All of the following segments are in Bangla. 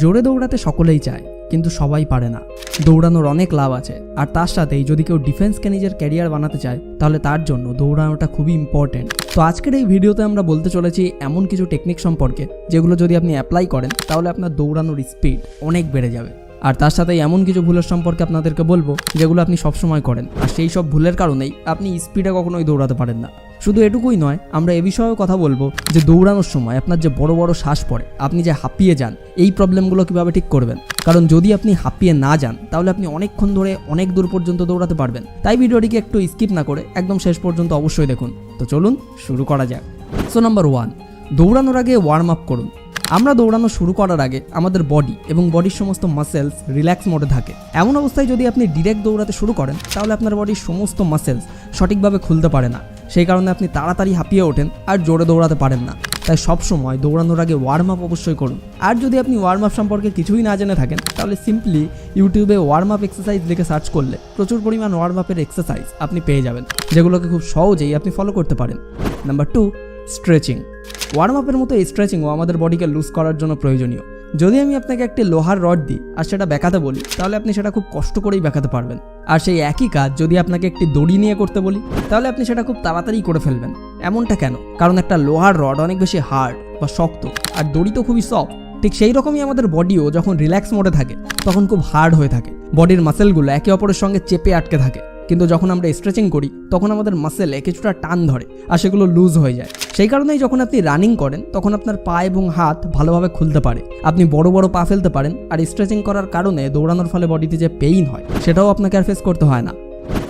জোরে দৌড়াতে সকলেই চায়, কিন্তু সবাই পারে না। দৌড়ানোর অনেক লাভ আছে, আর তার সাথেই যদি কেউ ডিফেন্সকে নিজের ক্যারিয়ার বানাতে চায়, তাহলে তার জন্য দৌড়ানোটা খুবই ইম্পর্টেন্ট তো আজকের এই ভিডিওতে আমরা বলতে চলেছি এমন কিছু টেকনিক সম্পর্কে, যেগুলো যদি আপনি অ্যাপ্লাই করেন, তাহলে আপনার দৌড়ানোর স্পিড অনেক বেড়ে যাবে। আর তার সাথে এমন কিছু ভুলের সম্পর্কে আপনাদেরকে বলব, যেগুলো আপনি সবসময় করেন। আর সেই সব ভুলের কারণেই আপনি স্পিডে কখনোই দৌড়াতে পারেন না। শুধু এটুকুই নয়, আমরা এ বিষয়েও কথা বলব যে দৌড়ানোর সময় আপনার যে বড় বড় শ্বাস পড়ে, আপনি যে হাঁপিয়ে যান, এই প্রবলেমগুলো কীভাবে ঠিক করবেন? কারণ যদি আপনি হাঁপিয়ে না যান, তাহলে আপনি অনেকক্ষণ ধরে অনেক দূর পর্যন্ত দৌড়াতে পারবেন। তাই ভিডিওটিকে একটু স্কিপ না করে একদম শেষ পর্যন্ত অবশ্যই দেখুন। তো চলুন শুরু করা যাক। সো নাম্বার ওয়ান দৌড়ানোর আগে ওয়ার্ম আপ করুন। আমরা দৌড়ানো শুরু করার আগে আমাদের বডি এবং বডির সমস্ত মাসেলস রিল্যাক্স মোডে থাকে। এমন অবস্থায় যদি আপনি ডিরেক্ট দৌড়াতে শুরু করেন, তাহলে আপনার বডির সমস্ত মাসেলস সঠিকভাবে খুলতে পারে না। সেই কারণে আপনি তাড়াতাড়ি হাঁপিয়ে ওঠেন আর জোরে দৌড়াতে পারেন না। তাই সবসময় দৌড়ানোর আগে ওয়ার্ম আপ অবশ্যই করুন। আর যদি আপনি ওয়ার্ম আপ সম্পর্কে কিছুই না জেনে থাকেন, তাহলে সিম্পলি ইউটিউবে ওয়ার্ম আপ এক্সারসাইজ লিখে সার্চ করলে প্রচুর পরিমাণ ওয়ার্ম আপের এক্সারসাইজ আপনি পেয়ে যাবেন, যেগুলোকে খুব সহজেই আপনি ফলো করতে পারেন। নাম্বার টু স্ট্রেচিং ওয়ার্ম আপের মতো স্ট্রেচিংও আমাদের বডিকে লুজ করার জন্য প্রয়োজনীয়। যদি আমি আপনাকে একটি লোহার রড দিই আর সেটা বেঁকাতে বলি, তাহলে আপনি সেটা খুব কষ্ট করেই বেঁকাতে পারবেন। আর সেই একই কাজ যদি আপনাকে একটি দড়ি নিয়ে করতে বলি, তাহলে আপনি সেটা খুব তাড়াতাড়ি করে ফেলবেন। এমনটা কেন? কারণ একটা লোহার রড অনেক বেশি হার্ড বা শক্ত, আর দড়ি তো খুবই সফট ঠিক সেই রকমই আমাদের বডিও যখন রিল্যাক্স মোডে থাকে, তখন খুব হার্ড হয়ে থাকে। বডির মাসেলগুলো একে অপরের সঙ্গে চেপে আটকে থাকে। কিন্তু যখন আমরা স্ট্রেচিং করি, তখন আমাদের মাসেলে কিছুটা টান ধরে আর সেগুলো লুজ হয়ে যায়। সেই কারণেই যখন আপনি রানিং করেন, তখন আপনার পা এবং হাত ভালোভাবে খুলতে পারে। আপনি বড় বড় পা ফেলতে পারেন আর স্ট্রেচিং করার কারণে দৌড়ানোর ফলে বডিতে যে পেইন হয়, সেটাও আপনাকে আর ফেস করতে হয় না।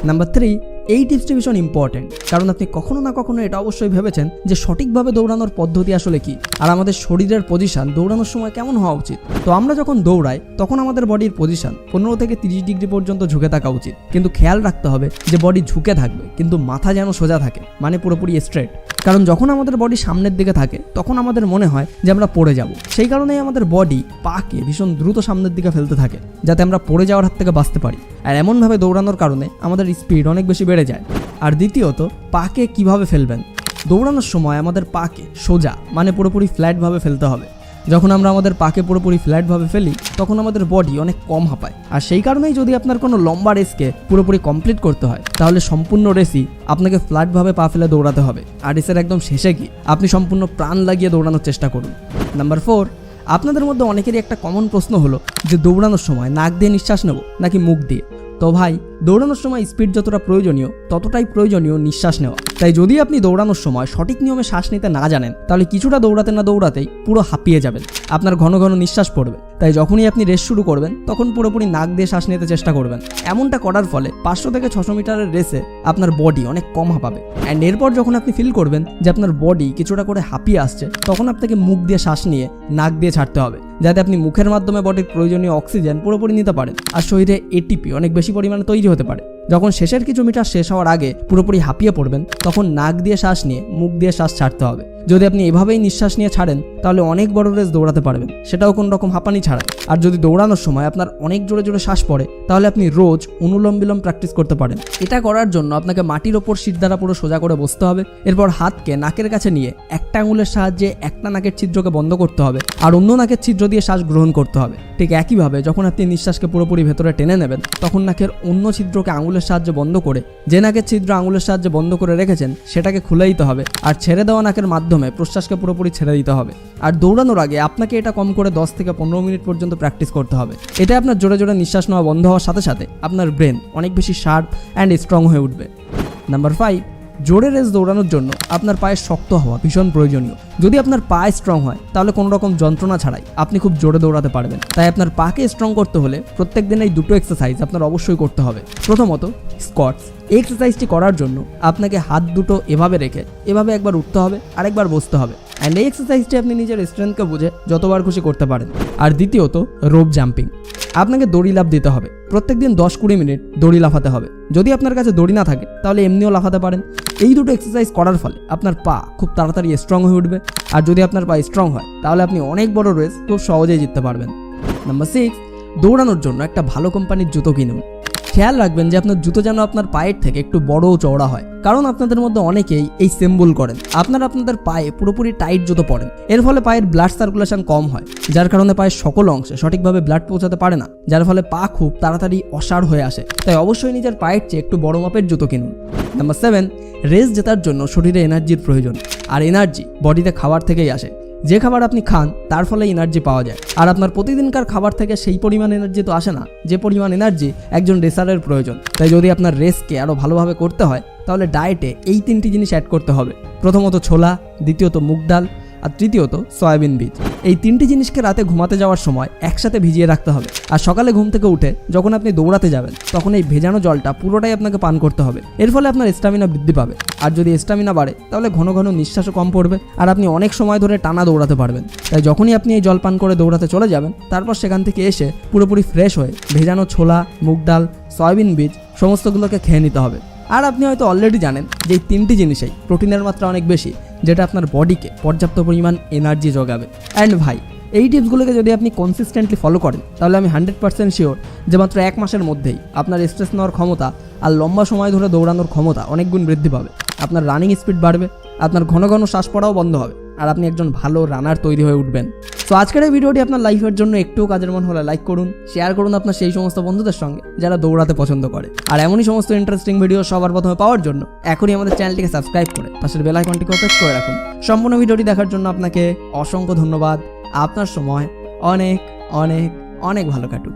নাম্বার থ্রি এই টিপসটি ভীষণ ইম্পর্টেন্ট কারণ আপনি কখনো না কখনো এটা অবশ্যই ভেবেছেন যে সঠিকভাবে দৌড়ানোর পদ্ধতি আসলে কি, আর আমাদের শরীরের পজিশন দৌড়ানোর সময় কেমন হওয়া উচিত। তো আমরা যখন দৌড়াই, তখন আমাদের বডির পজিশন পনেরো থেকে তিরিশ ডিগ্রি পর্যন্ত ঝুঁকে থাকা উচিত। কিন্তু খেয়াল রাখতে হবে যে বডি ঝুঁকে থাকবে, কিন্তু মাথা যেন সোজা থাকে মানে পুরোপুরি স্ট্রেট কারণ যখন আমাদের বডি সামনের দিকে থাকে, তখন আমাদের মনে হয় যে আমরা পড়ে যাব। সেই কারণেই আমাদের বডি পাকে ভীষণ দ্রুত সামনের দিকে ফেলতে থাকে, যাতে আমরা পড়ে যাওয়ার হাত থেকে বাঁচতে পারি। আর এমনভাবে দৌড়ানোর কারণে আমাদের স্পিড অনেক বেশি বেড়ে যায়। আর দ্বিতীয়ত, পাকে কীভাবে ফেলবেন? দৌড়ানোর সময় আমাদের পাকে সোজা মানে পুরোপুরি ফ্ল্যাটভাবে ফেলতে হবে। যখন আমরা আমাদের পাকে পুরোপুরি ফ্ল্যাটভাবে ফেলি, তখন আমাদের বডি অনেক কম হাঁপায়। আর সেই কারণেই যদি আপনার কোনো লম্বা রেসকে পুরোপুরি কমপ্লিট করতে হয়, তাহলে সম্পূর্ণ রেসই আপনাকে ফ্ল্যাটভাবে পা ফেলে দৌড়াতে হবে। আর রেসের একদম শেষে গিয়ে আপনি সম্পূর্ণ প্রাণ লাগিয়ে দৌড়ানোর চেষ্টা করুন। নাম্বার ফোর আপনাদের মধ্যে অনেকেরই একটা কমন প্রশ্ন হলো যে দৌড়ানোর সময় নাক দিয়ে নিঃশ্বাস নেব নাকি মুখ দিয়ে? তো ভাই, দৌড়ানোর সময় স্পিড যতটা প্রয়োজনীয়, ততটাই প্রয়োজনীয় নিঃশ্বাস নেওয়া। তাই যদি আপনি দৌড়ানোর সময় সঠিক নিয়মে শ্বাস নিতে না জানেন, তাহলে কিছুটা দৌড়াতে না দৌড়াতেই পুরো হাঁপিয়ে যাবেন। আপনার ঘন ঘন নিঃশ্বাস পড়বে। তাই যখনই আপনি রেস শুরু করবেন, তখন পুরোপুরি নাক দিয়ে শ্বাস নিতে চেষ্টা করবেন। এমনটা করার ফলে পাঁচশো থেকে ছশো মিটারের রেসে আপনার বডি অনেক কম হাঁপাবে। অ্যান্ড এরপর যখন আপনি ফিল করবেন যে আপনার বডি কিছুটা করে হাঁপিয়ে আসছে, তখন আপনাকে মুখ দিয়ে শ্বাস নিয়ে নাক দিয়ে ছাড়তে হবে, যাতে আপনি মুখের মাধ্যমে বডির প্রয়োজনীয় অক্সিজেন পুরোপুরি নিতে পারেন। আর শরীরে এটিপি অনেক বেশি পরিমাণে তৈরি হতে পারে। যখন শেষের কিছু মিটার শেষ হওয়ার আগে পুরোপুরি হাঁপিয়ে পড়বেন, তখন নাক দিয়ে শ্বাস নিয়ে মুখ দিয়ে শ্বাস ছাড়তে হবে। যদি আপনি এভাবেই নিঃশ্বাস নিয়ে ছাড়েন, তাহলে অনেক বড় রেস দৌড়াতে পারবেন। সেটাও কোনো রকম হাঁপানি ছাড়া আর যদি দৌড়ানোর সময় আপনার অনেক জোরে জোরে শ্বাস পড়ে, তাহলে আপনি রোজ অনুলোম বিলোম প্র্যাকটিস করতে পারেন। এটা করার জন্য আপনাকে মাটির ওপর সিট দ্বারা পুরো সোজা করে বসতে হবে। এরপর হাতকে নাকের কাছে নিয়ে একটা আঙুলের সাহায্যে একটা নাকের ছিদ্রকে বন্ধ করতে হবে। আর অন্য নাকের ছিদ্র দিয়ে শ্বাস গ্রহণ করতে হবে। ঠিক একইভাবে যখন আপনি নিঃশ্বাসকে পুরোপুরি ভেতরে টেনে নেবেন, তখন নাকের অন্য ছিদ্রকে আঙুলের সাহায্যে বন্ধ করে, যে নাকের ছিদ্র আঙুলের সাহায্যে বন্ধ করে রেখেছেন, সেটাকে খুলে দিতে হবে। আর ছেড়ে দেওয়া নাকের মাধ্যমে প্রশ্বাসকে পুরোপুরি ছেড়ে দিতে হবে। আর দৌড়ানোর আগে আপনাকে এটা কম করে দশ থেকে পনেরো মিনিট পর্যন্ত প্র্যাকটিস করতে হবে। এটা আপনার জোরে জোরে নিঃশ্বাস নেওয়া বন্ধ হওয়ার সাথে সাথে আপনার ব্রেন অনেক বেশি শার্প অ্যান্ড স্ট্রং হয়ে উঠবে। নাম্বার ফাইভ জোরে রেস দৌড়ানোর জন্য আপনার পায়ে শক্ত হওয়া ভীষণ প্রয়োজনীয়। যদি আপনার পায়ে স্ট্রং হয়, তাহলে কোনো রকম যন্ত্রণা ছাড়াই আপনি খুব জোরে দৌড়াতে পারবেন। তাই আপনার পাকে স্ট্রং করতে হলে প্রত্যেক দিন এই দুটো এক্সারসাইজ আপনার অবশ্যই করতে হবে। প্রথমত স্কটস এই এক্সারসাইজটি করার জন্য আপনাকে হাত দুটো এভাবে রেখে এভাবে একবার উঠতে হবে আর একবার বসতে হবে। অ্যান্ড এই এক্সারসাইজটি আপনি নিজের স্ট্রেংথকে বুঝে যতবার খুশি করতে পারেন। আর দ্বিতীয়ত রোপ জাম্পিং আপনাকে দড়ি লাফ দিতে হবে। প্রত্যেক দিন দশ কুড়ি মিনিট দড়ি লাফাতে হবে। যদি আপনার কাছে দড়ি না থাকে, তাহলে এমনিও লাফাতে পারেন। এই দুটো এক্সারসাইজ করার ফলে আপনার পা খুব তাড়াতাড়ি স্ট্রং হয়ে উঠবে। আর যদি আপনার পা স্ট্রং হয়, তাহলে আপনি অনেক বড় রেস খুব সহজেই জিততে পারবেন। নাম্বার সিক্স দৌড়ানোর জন্য একটা ভালো কোম্পানির জুতো কিনুন। খেয়াল রাখবেন যে আপনার জুতো যেন আপনার পায়ের থেকে একটু বড় চওড়া হয়। কারণ আপনাদের মধ্যে অনেকেই এই সেম্বল করেন। আপনারা আপনাদের পায়ে পুরোপুরি টাইট জুতো পরেন। এর ফলে পায়ের ব্লাড সার্কুলেশন কম হয়। যার কারণে পায়ের সকল অংশে সঠিকভাবে ব্লাড পৌঁছাতে পারে না। যার ফলে পা খুব তাড়াতাড়ি অসাড় হয়ে আসে। তাই অবশ্যই নিজের পায়ের চেয়ে একটু বড় মাপের জুতো কিনুন। নাম্বার সেভেন রেস জেতার জন্য শরীরে এনার্জির প্রয়োজন। আর এনার্জি বডিতে খাবার থেকেই আসে। যে খাবার আপনি খান, তার ফলে এনার্জি পাওয়া যায়। আর আপনার প্রতিদিনকার খাবার থেকে সেই পরিমাণ এনার্জি তো আসে না। যে পরিমাণ এনার্জি একজন রেসারের প্রয়োজন। তাই যদি আপনার রেসকে আরও ভালোভাবে করতে হয়, তাহলে ডায়েটে এই তিনটি জিনিস অ্যাড করতে হবে। প্রথমত ছোলা, দ্বিতীয়ত মুগ ডাল আর তৃতীয়ত সয়াবিন বীজ। এই তিনটি জিনিসকে রাতে ঘুমাতে যাওয়ার সময় একসাথে ভিজিয়ে রাখতে হবে। আর সকালে ঘুম থেকে উঠে যখন আপনি দৌড়াতে যাবেন, তখন এই ভেজানো জলটা পুরোটাই আপনাকে পান করতে হবে। এর ফলে আপনার স্টামিনা বৃদ্ধি পাবে। আর যদি স্টামিনা বাড়ে, তাহলে ঘন ঘন নিঃশ্বাসও কম পড়বে আর আপনি অনেক সময় ধরে টানা দৌড়াতে পারবেন। তাই যখনই আপনি এই জল পান করে দৌড়াতে চলে যাবেন, তারপর সেখান থেকে এসে পুরোপুরি ফ্রেশ হয়ে ভেজানো ছোলা, মুগ ডাল, সয়াবিন বীজ সমস্তগুলোকে খেয়ে নিতে হবে। আর আপনি হয়তো অলরেডি জানেন যে এই তিনটি জিনিসেই প্রোটিনের মাত্রা অনেক বেশি। যেটা আপনার বডিকে পর্যাপ্ত পরিমাণ এনার্জি জোগাবে। অ্যান্ড ভাই, এই টিপসগুলোকে যদি আপনি কনসিস্টেন্টলি ফলো করেন, তাহলে আমি হান্ড্রেড পার্সেন্ট শিওর যে মাত্র এক মাসের মধ্যেই আপনার স্ট্রেস নেওয়ার ক্ষমতা আর লম্বা সময় ধরে দৌড়ানোর ক্ষমতা অনেক গুণ বৃদ্ধি পাবে। আপনার রানিং স্পিড বাড়বে, আপনার ঘন ঘন শ্বাস পড়াও বন্ধ হবে। আর আপনি একজন ভালো রানার তৈরি হয়ে উঠবেন। তো আজকের এই ভিডিওটি আপনার লাইফের জন্য একটুও কাজের মন হলে লাইক করুন শেয়ার করুন আপনার সেই সমস্ত বন্ধুদের সঙ্গে যারা দৌড়াতে পছন্দ করে। আর এমনই সমস্ত ইন্টারেস্টিং ভিডিও সবার প্রথমে পাওয়ার জন্য এখনই আমাদের চ্যানেলটিকে সাবস্ক্রাইব করে, পাশের বেল আইকনটিকে প্রেস করে রাখুন। সম্পূর্ণ ভিডিওটি দেখার জন্য আপনাকে অসংখ্য ধন্যবাদ। আপনার সময় অনেক অনেক অনেক ভালো কাটুক।